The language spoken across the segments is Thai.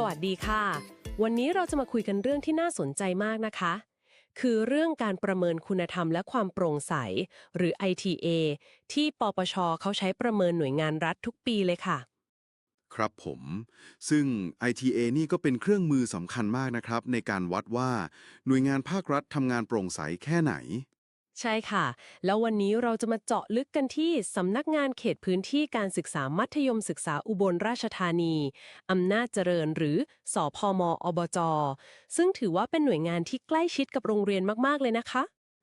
สวัสดีค่ะ วันนี้เราจะมาคุยกันเรื่องที่น่าสนใจมากนะคะ คือเรื่องการประเมินคุณธรรมและความโปร่งใส หรือ ITA ที่ปปชเขาใช้ประเมินหน่วยงานรัฐทุกปีเลยค่ะ ครับผม ซึ่ง ITA นี่ก็เป็นเครื่องมือสำคัญมากนะครับ ในการวัดว่าหน่วยงานภาครัฐทำงานโปร่งใสแค่ไหน ใช่ค่ะ แล้ววันนี้เราจะมาเจาะลึกกันที่สำนักงานเขตพื้นที่การศึกษามัธยมศึกษาอุบลราชธานีอำนาจเจริญหรือสอพมอบจ ซึ่งถือว่าเป็นหน่วยงานที่ใกล้ชิดกับโรงเรียนมากๆเลยนะคะ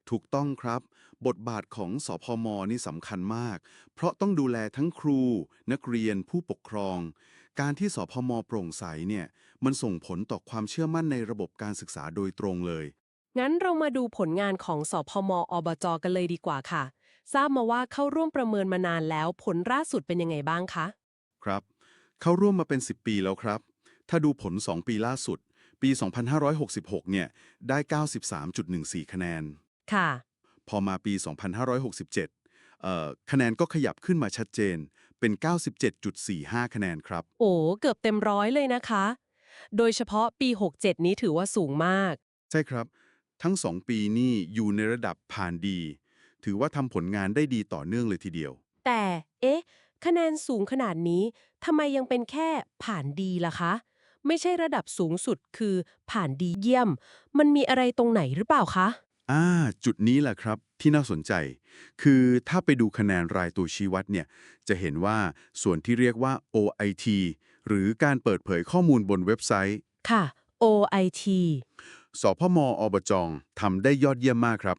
ถูกต้องครับ บทบาทของสพมนี่สำคัญมาก เพราะต้องดูแลทั้งครู นักเรียนผู้ปกครอง การที่สพมโปร่งใสเนี่ยมันส่งผลต่อความเชื่อมั่นในระบบการศึกษาโดยตรงเลย งั้นเรามาดูผลงานของสพมอบจกันเลยดีกว่าค่ะ ทราบมาว่าเข้าร่วมประเมินมานานแล้วผลล่าสุดเป็นยังไงบ้างคะครับ เข้าร่วมมาเป็น 10 ปีแล้วครับ ถ้าดูผล 2 ปีล่าสุด ปี 2566 เนี่ย ได้ 93.14 คะแนน ค่ะ พอมาปี 2567เอ่อคะแนนก็ขยับขึ้นมาชัดเจน เป็น 97.45 คะแนนครับ โอ้เกือบเต็มร้อยเลยนะคะ โดยเฉพาะปี 67 นี้ถือว่าสูงมาก ใช่ครับ ทั้ง 2 ปีนี่อยู่ในระดับผ่านดี ถือว่าทำผลงานได้ดีต่อเนื่องเลยทีเดียว แต่ เอ๊ะ คะแนนสูงขนาดนี้ทำไมยังเป็นแค่ผ่านดีล่ะคะ ไม่ใช่ระดับสูงสุดคือผ่านดีเยี่ยม มันมีอะไรตรงไหนหรือเปล่าคะ อ่า จุดนี้แหละครับที่น่าสนใจ คือถ้าไปดูคะแนนรายตัวชี้วัดเนี่ย จะเห็นว่าส่วนที่เรียกว่า OIT หรือการเปิดเผยข้อมูลบนเว็บไซต์ ค่ะ OIT สพมอบจงทำได้ยอดเยี่ยมมากครับ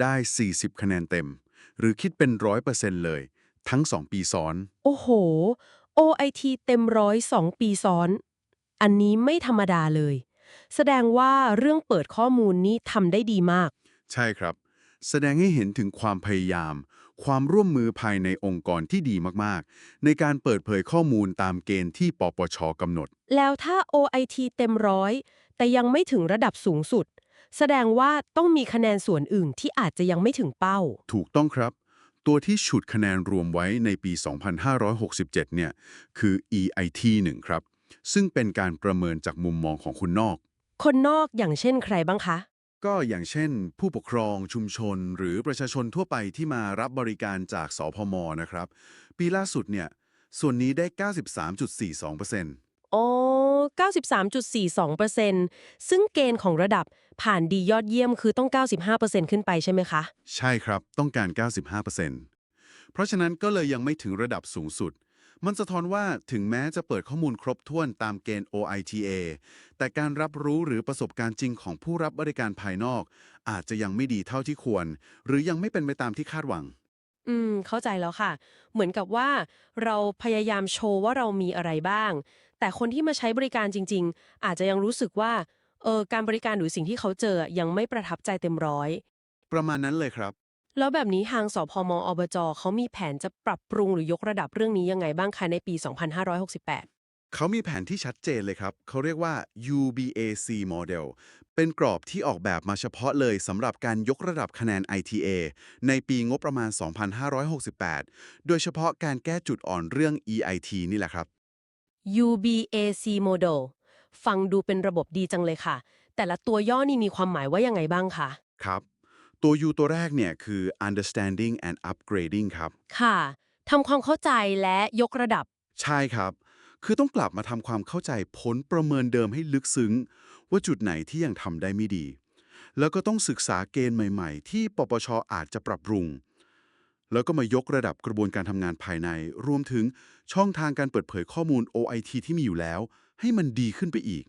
ได้ 40 คะแนนเต็ม หรือคิดเป็น 100%เลย ทั้ง 2 ปีซ้อน โอ้โห OIT เต็มร้อยสองปีซ้อน อันนี้ไม่ธรรมดาเลย แสดงว่าเรื่องเปิดข้อมูลนี้ทำได้ดีมาก ใช่ครับ แสดงให้เห็นถึงความพยายาม ความร่วมมือภายในองค์กรที่ดีมากๆ ในการเปิดเผยข้อมูลตามเกณฑ์ที่ปปชกำหนด แล้วถ้า OIT เต็มร้อยแต่ยังไม่ถึงระดับสูงสุด แสดงว่าต้องมีคะแนนส่วนอื่นที่อาจจะยังไม่ถึงเป้า ถูกต้องครับ ตัวที่ฉุดคะแนนรวมไว้ในปี 2567 เนี่ยคือ EIT 1 ครับ ซึ่งเป็นการประเมินจากมุมมองของคนนอก คนนอกอย่างเช่นใครบ้างคะ ก็อย่างเช่น ผู้ปกครองชุมชน หรือประชาชนทั่วไปที่มารับบริการจากสพมนะครับ ปีล่าสุดเนี่ย ส่วนนี้ได้ 93.42%อ๋อ93.42%ซึ่งเกณฑ์ของระดับผ่านดียอดเยี่ยมคือต้อง 95%ขึ้นไปใช่ไหมคะ ใช่ครับต้องการ 95%เพราะฉะนั้นก็เลยยังไม่ถึงระดับสูงสุด มันสะท้อนว่าถึงแม้จะเปิดข้อมูลครบถ้วนตามเกณฑ์ OITA แต่การรับรู้หรือประสบการณ์จริงของผู้รับบริการภายนอก อาจจะยังไม่ดีเท่าที่ควร หรือยังไม่เป็นไปตามที่คาดหวัง อืม เข้าใจแล้วค่ะ เหมือนกับว่าเราพยายามโชว์ว่าเรามีอะไรบ้าง แต่คนที่มาใช้บริการจริง ๆ อาจจะยังรู้สึกว่าเออการบริการหรือสิ่งที่เขาเจอยังไม่ประทับใจเต็มร้อย ประมาณนั้นเลยครับ แล้วแบบนี้ทางสพมอบจเขามีแผนจะปรับปรุงหรือยกระดับเรื่องนี้ยังไงบ้างคะในปี 2568เขามีแผนที่ชัดเจนเลยครับ เขาเรียกว่า UBAC Model เป็นกรอบที่ออกแบบมาเฉพาะเลยสำหรับการยกระดับคะแนน ITA ในปีงบประมาณ 2568 โดยเฉพาะการแก้จุดอ่อนเรื่อง EIT นี่แหละครับ UBAC Model ฟังดูเป็นระบบดีจังเลยค่ะ แต่ละตัวย่อนี่มีความหมายว่ายังไงบ้างคะ ครับ ตัว U ตัวแรกเนี่ยคือ understanding and upgrading ครับ ค่ะทำความเข้าใจและยกระดับ ใช่ครับ คือต้องกลับมาทำความเข้าใจผลประเมินเดิมให้ลึกซึ้ง ว่าจุดไหนที่ยังทำได้ไม่ดี แล้วก็ต้องศึกษาเกณฑ์ใหม่ ๆ ที่ปปชอาจจะปรับปรุง แล้วก็มายกระดับกระบวนการทำงานภายใน รวมถึงช่องทางการเปิดเผยข้อมูล OIT ที่มีอยู่แล้ว ให้มันดีขึ้นไปอีก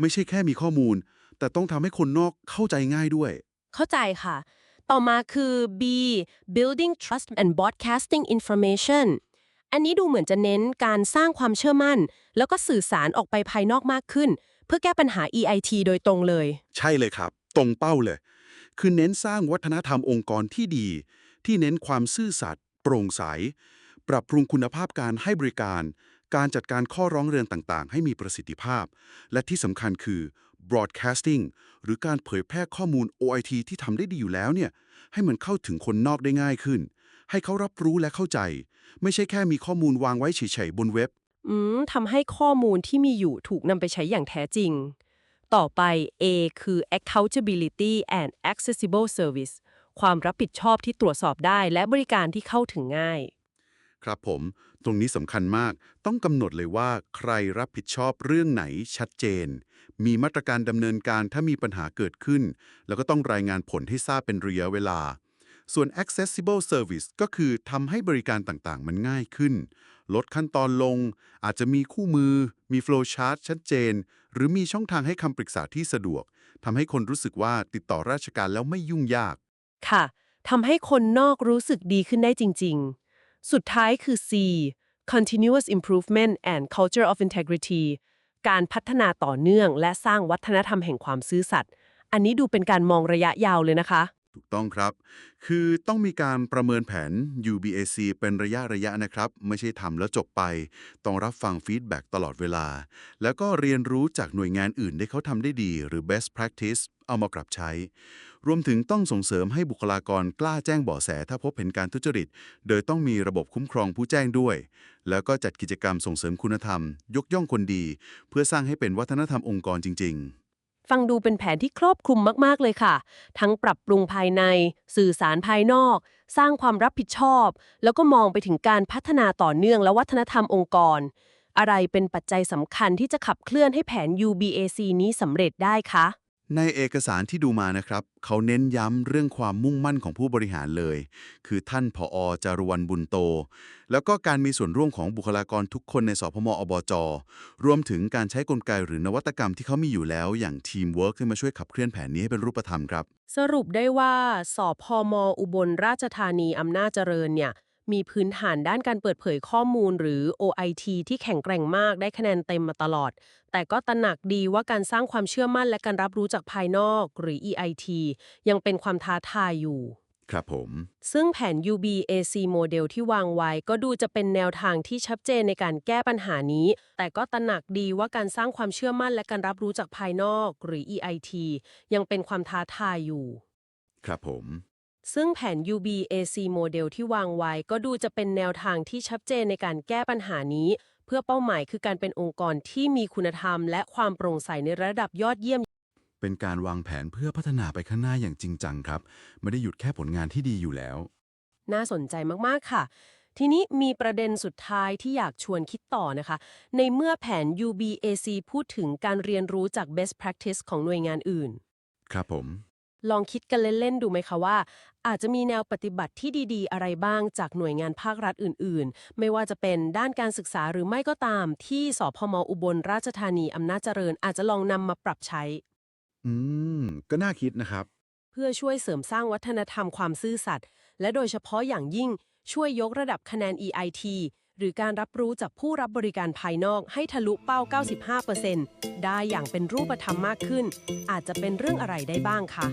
ไม่ใช่แค่มีข้อมูล แต่ต้องทำให้คนนอกเข้าใจง่ายด้วย เข้าใจค่ะ ต่อมาคือ B building trust and broadcasting information อันนี้ดูเหมือนจะเน้นการสร้างความเชื่อมั่น แล้วก็สื่อสารออกไปภายนอกมากขึ้น เพื่อแก้ปัญหา EIT โดยตรงเลย ใช่เลยครับ ตรงเป้าเลย คือเน้นสร้างวัฒนธรรมองค์กรที่ดี ที่เน้นความซื่อสัตย์โปร่งใส ปรับปรุงคุณภาพการให้บริการ การจัดการข้อร้องเรียนต่างๆ ให้มีประสิทธิภาพ และที่สำคัญคือ broadcasting หรือการเผยแพร่ข้อมูล OIT ที่ทำได้ดีอยู่แล้วเนี่ยให้มันเข้าถึงคนนอกได้ง่ายขึ้น ให้เขารับรู้และเข้าใจ ไม่ใช่แค่มีข้อมูลวางไว้เฉยๆบนเว็บ อืมทำให้ข้อมูลที่มีอยู่ถูกนำไปใช้อย่างแท้จริง ต่อไป A คือ accountability and accessible service ความรับผิดชอบที่ตรวจสอบได้และบริการที่เข้าถึงง่าย ครับผม ตรงนี้สำคัญมาก ต้องกำหนดเลยว่าใครรับผิดชอบเรื่องไหนชัดเจน มีมาตรการดำเนินการถ้ามีปัญหาเกิดขึ้น แล้วก็ต้องรายงานผลให้ทราบเป็นระยะเวลา ส่วน accessible service ก็คือทำให้บริการต่างๆ มันง่ายขึ้น ลดขั้นตอนลง อาจจะมีคู่มือ มี flow chart ชัดเจน หรือมีช่องทางให้คำปรึกษาที่สะดวกทำให้คนรู้สึกว่าติดต่อราชการแล้วไม่ยุ่งยาก ค่ะทำให้คนนอกรู้สึกดีขึ้นได้จริง ๆ สุดท้ายคือ C continuous improvement and culture of integrity การพัฒนาต่อเนื่องและสร้างวัฒนธรรมแห่งความซื่อสัตย์ อันนี้ดูเป็นการมองระยะยาวเลยนะคะ ถูกต้องครับ คือต้องมีการประเมินแผน UBAC เป็นระยะระยะนะครับ ไม่ใช่ทำแล้วจบไป ต้องรับฟังฟีดแบ็กตลอดเวลา แล้วก็เรียนรู้จากหน่วยงานอื่นที่เขาทำได้ดี หรือ best practice เอามากลับใช้ รวมถึงต้องส่งเสริมให้บุคลากรกล้าแจ้งเบาะแสถ้าพบเห็นการทุจริต โดยต้องมีระบบคุ้มครองผู้แจ้งด้วย แล้วก็จัดกิจกรรมส่งเสริมคุณธรรม ยกย่องคนดี เพื่อสร้างให้เป็นวัฒนธรรมองค์กรจริง ๆ ฟังดูเป็นแผนที่ครอบคลุมมากๆเลยค่ะ ทั้งปรับปรุงภายใน สื่อสารภายนอก สร้างความรับผิดชอบ แล้วก็มองไปถึงการพัฒนาต่อเนื่องและวัฒนธรรมองค์กร อะไรเป็นปัจจัยสำคัญที่จะขับเคลื่อนให้แผน UBAC นี้สำเร็จได้คะ ในเอกสารที่ดูมานะครับ เขาเน้นย้ำเรื่องความมุ่งมั่นของผู้บริหารเลย คือท่านผอจารวันบุญโต แล้วก็การมีส่วนร่วมของบุคลากรทุกคนในสพมอบจ รวมถึงการใช้กลไกหรือนวัตกรรมที่เขามีอยู่แล้ว อย่างทีมเวิร์กที่มาช่วยขับเคลื่อนแผนนี้ให้เป็นรูปธรรมครับ สรุปได้ว่าสพอมอุบลราชธานีอำนาจเจริญเนี่ย มีพื้นฐานด้านการเปิดเผยข้อมูลหรือ OIT ที่แข็งแกร่งมากได้คะแนนเต็มมาตลอด แต่ก็ตระหนักดีว่าการสร้างความเชื่อมั่นและการรับรู้จากภายนอก หรือ EIT ยังเป็นความท้าทายอยู่ครับผม ซึ่งแผน UBAC โมเดลที่วางไว้ ก็ดูจะเป็นแนวทางที่ชัดเจนในการแก้ปัญหานี้ แต่ก็ตระหนักดีว่าการสร้างความเชื่อมั่นและการรับรู้จากภายนอก หรือ EIT ยังเป็นความท้าทายอยู่ ครับผม ซึ่งแผน UBAC โมเดลที่วางไว้ก็ดูจะเป็นแนวทางที่ชัดเจนในการแก้ปัญหานี้ เพื่อเป้าหมายคือการเป็นองค์กรที่มีคุณธรรม และความโปร่งใสในระดับยอดเยี่ยม เป็นการวางแผนเพื่อพัฒนาไปข้างหน้าอย่างจริงจังครับ ไม่ได้หยุดแค่ผลงานที่ดีอยู่แล้ว น่าสนใจมาก ๆ ค่ะ ทีนี้มีประเด็นสุดท้ายที่อยากชวนคิดต่อนะคะ ในเมื่อแผน UBAC พูดถึงการเรียนรู้จาก best practice ของหน่วยงานอื่น ครับผม ลองคิดกันเล่นๆดูไหมคะว่า อาจจะมีแนวปฏิบัติที่ดีๆ อะไรบ้างจากหน่วยงานภาครัฐอื่นๆ ไม่ว่าจะเป็นด้านการศึกษาหรือไม่ก็ตาม ที่สพมอุบลราชธานีอำนาจเจริญอาจจะลองนำมาปรับใช้ อืม ก็น่าคิดนะครับ เพื่อช่วยเสริมสร้างวัฒนธรรมความซื่อสัตย์และโดยเฉพาะอย่างยิ่งช่วยยกระดับคะแนน EIT หรือการรับรู้จากผู้รับบริการภายนอกให้ทะลุเป้า 95%ได้อย่างเป็นรูปธรรมมากขึ้น อาจจะเป็นเรื่องอะไรได้บ้างคะ